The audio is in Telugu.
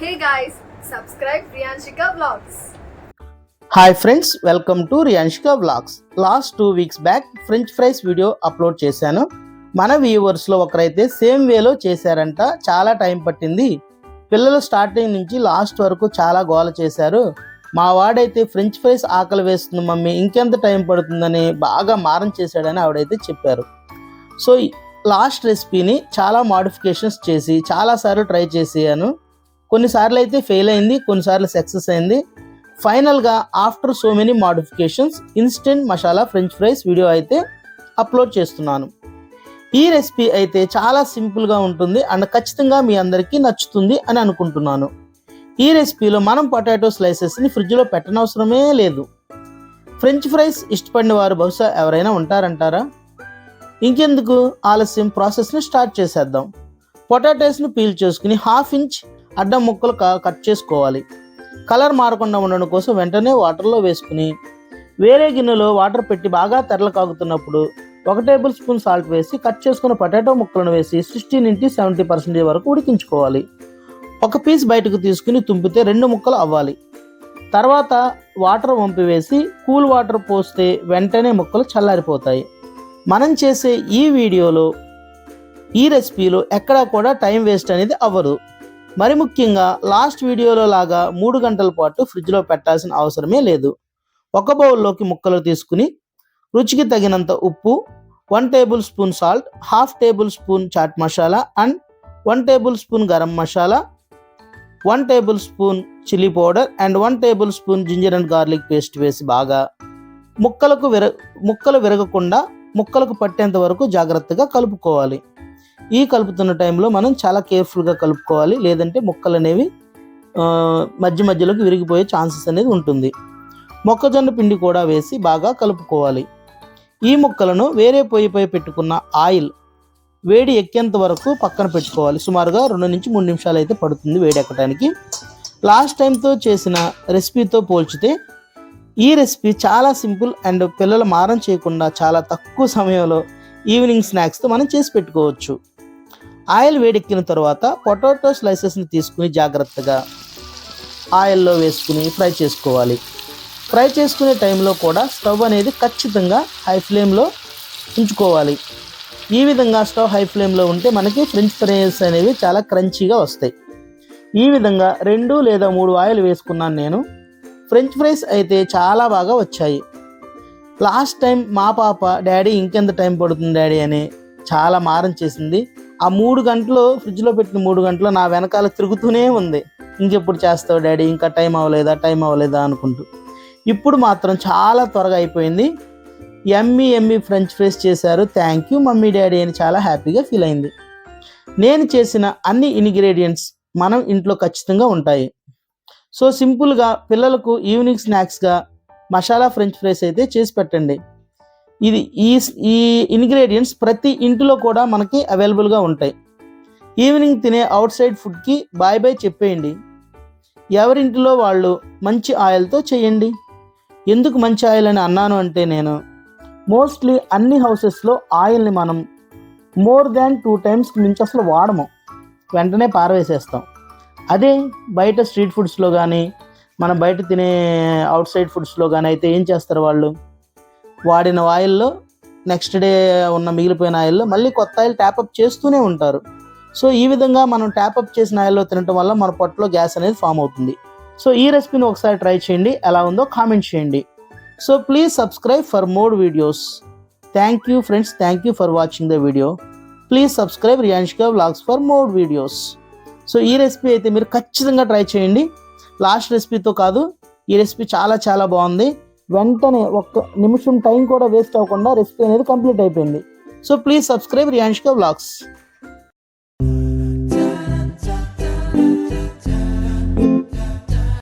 Hey guys, subscribe Priyanshika blogs hi friends welcome to Priyanshika blogs last two weeks back French fries video upload చేశాను. మన వ్యూవర్స్లో ఒకరైతే సేమ్ వేలో చేశారంట. చాలా టైం పట్టింది. పిల్లలు స్టార్టింగ్ నుంచి లాస్ట్ వరకు చాలా గోల చేశారు. మా వాడైతే ఫ్రెంచ్ ఫ్రైస్ ఆకలి వేస్తుంది మమ్మీ ఇంకెంత టైం పడుతుందని బాగా మారం చేశాడని ఆవిడైతే చెప్పారు. సో లాస్ట్ రెసిపీని చాలా మాడిఫికేషన్స్ చేసి చాలాసార్లు ట్రై చేసాను కొన్నిసార్లు అయితే ఫెయిల్ అయింది కొన్నిసార్లు సక్సెస్ అయింది. ఫైనల్గా after so many modifications instant masala French fries video అయితే అప్లోడ్ చేస్తున్నాను. ఈ రెసిపీ అయితే చాలా సింపుల్గా ఉంటుంది అండ్ ఖచ్చితంగా మీ అందరికీ నచ్చుతుంది అని అనుకుంటున్నాను. ఈ రెసిపీలో మనం పొటాటో స్లైసెస్ని ఫ్రిడ్జ్లో పెట్టనవసరమే లేదు. ఫ్రెంచ్ ఫ్రైస్ ఇష్టపడిన వారు బహుశా ఎవరైనా ఉంటారంటారా? ఇంకెందుకు? ఆలస్యం ప్రాసెస్ని స్టార్ట్ చేసేద్దాం. పొటాటోస్ని పీల్ చేసుకుని హాఫ్ ఇంచ్ అడ్డం ముక్కలు క- కట్ చేసుకోవాలి. కలర్ మారకుండా ఉండడం కోసం వెంటనే వాటర్లో వేసుకుని వేరే గిన్నెలో వాటర్ పెట్టి బాగా తెరలు కాగుతున్నప్పుడు ఒక టేబుల్ స్పూన్ సాల్ట్ వేసి కట్ చేసుకున్న పొటాటో ముక్కలను వేసి సిక్స్టీ నుండి సెవెంటీ పర్సెంటేజ్ వరకు ఉడికించుకోవాలి. ఒక పీస్ బయటకు తీసుకుని తుంపితే రెండు ముక్కలు అవ్వాలి. తర్వాత వాటర్ వంపివేసి కూల్ వాటర్ పోస్తే వెంటనే ముక్కలు చల్లారిపోతాయి. మనం చేసే ఈ వీడియోలో ఈ రెసిపీలో ఎక్కడా కూడా టైం వేస్ట్ అనేది అవ్వదు. మరి ముఖ్యంగా లాస్ట్ వీడియోలో లాగా మూడు గంటల పాటు ఫ్రిడ్జ్లో పెట్టాల్సిన అవసరమే లేదు. ఒక బౌల్లోకి ముక్కలు తీసుకుని రుచికి తగినంత ఉప్పు one tablespoon salt half tablespoon chaat masala and one tablespoon garam masala one tablespoon chilli powder and one tablespoon ginger and garlic paste వేసి బాగా ముక్కలకు విర ముక్కలు విరగకుండా ముక్కలకు పట్టేంత వరకు జాగ్రత్తగా కలుపుకోవాలి. ఈ కలుపుతున్న టైంలో మనం చాలా కేర్ఫుల్గా కలుపుకోవాలి. లేదంటే ముక్కలు అనేవి మధ్య మధ్యలోకి విరిగిపోయే ఛాన్సెస్ అనేది ఉంటుంది. మొక్కజొన్న పిండి కూడా వేసి బాగా కలుపుకోవాలి. ఈ ముక్కలను వేరే పొయ్యిపై పెట్టుకున్న ఆయిల్ వేడి ఎక్కేంత వరకు పక్కన పెట్టుకోవాలి. సుమారుగా రెండు నుంచి మూడు నిమిషాలు అయితే పడుతుంది వేడి ఎక్కడానికి లాస్ట్ టైంతో చేసిన రెసిపీతో పోల్చితే ఈ రెసిపీ చాలా సింపుల్ అండ్ పిల్లలు మారం చేయకుండా చాలా తక్కువ సమయంలో ఈవినింగ్ స్నాక్స్తో మనం చేసి పెట్టుకోవచ్చు. ఆయిల్ వేడెక్కిన తర్వాత పొటాటో స్లైసెస్ని తీసుకుని జాగ్రత్తగా ఆయిల్లో వేసుకుని ఫ్రై చేసుకోవాలి. ఫ్రై చేసుకునే టైంలో కూడా స్టవ్ అనేది ఖచ్చితంగా హై ఫ్లేమ్లో ఉంచుకోవాలి. ఈ విధంగా స్టవ్ హై ఫ్లేమ్లో ఉంటే మనకి ఫ్రెంచ్ ఫ్రైస్ అనేవి చాలా క్రంచీగా వస్తాయి. ఈ విధంగా రెండు లేదా మూడు ఆయిల్ వేసుకున్నాను నేను. ఫ్రెంచ్ ఫ్రైస్ అయితే చాలా బాగా వచ్చాయి. లాస్ట్ టైం మా పాప డాడీ ఇంకెంత టైం పడుతుంది డాడీ అని చాలా మారం చేసింది. ఆ మూడు గంటలు ఫ్రిడ్జ్లో పెట్టిన మూడు గంటలు నా వెనకాల తిరుగుతూనే ఉంది. ఇంకెప్పుడు చేస్తావు డాడీ? ఇంకా టైం అవ్వలేదా? టైం అవ్వలేదా? అనుకుంటూ. ఇప్పుడు మాత్రం చాలా త్వరగా అయిపోయింది. ఎమ్మి ఎమ్మి ఫ్రెంచ్ ఫ్రైస్ చేశారు. థ్యాంక్ యూ మమ్మీ డాడీ అని చాలా హ్యాపీగా ఫీల్ అయింది. నేను చేసిన అన్ని ఇంగ్రీడియంట్స్ మనం ఇంట్లో ఖచ్చితంగా ఉంటాయి. సో సింపుల్గా పిల్లలకు ఈవినింగ్ స్నాక్స్గా మసాలా ఫ్రెంచ్ ఫ్రైస్ అయితే చేసి పెట్టండి. ఇది ఈ ఈ ఇంగ్రీడియంట్స్ ప్రతి ఇంటిలో కూడా మనకి అవైలబుల్గా ఉంటాయి. ఈవినింగ్ తినే అవుట్ సైడ్ ఫుడ్కి బాయ్ బాయ్ చెప్పేయండి. ఎవరింటిలో వాళ్ళు మంచి ఆయిల్తో చేయండి. ఎందుకు మంచి ఆయిల్ అని అన్నాను అంటే నేను మోస్ట్లీ అన్ని హౌసెస్లో ఆయిల్ని మనం మోర్ దాన్ టూ టైమ్స్ మించి అసలు వాడము. వెంటనే పారవేసేస్తాం. అదే బయట స్ట్రీట్ ఫుడ్స్లో కానీ మనం బయట తినే అవుట్ సైడ్ ఫుడ్స్లో కానీ అయితే ఏం చేస్తారు వాళ్ళు? వాడిన ఆయిల్లో నెక్స్ట్ డే ఉన్న మిగిలిపోయిన ఆయిల్లో మళ్ళీ కొత్త ఆయిల్ ట్యాప్అప్ చేస్తూనే ఉంటారు. సో ఈ విధంగా మనం ట్యాప్అప్ చేసిన ఆయిల్లో తినటం వల్ల మన పొట్టలో గ్యాస్ అనేది ఫామ్ అవుతుంది. సో ఈ రెసిపీని ఒకసారి ట్రై చేయండి. ఎలా ఉందో కామెంట్ చేయండి. So please subscribe for more videos. Thank you friends. Thank you for watching the video. Please subscribe Riyanshika vlogs for more videos. So ఈ రెసిపీ అయితే మీరు ఖచ్చితంగా ట్రై చేయండి. లాస్ట్ రెసిపీతో కాదు ఈ రెసిపీ చాలా చాలా బాగుంది. వెంటనే ఒక్క నిమిషం టైం కూడా వేస్ట్ అవ్వకుండా రెసిపీ అనేది కంప్లీట్ అయిపోయింది. So please subscribe Riyanshika blogs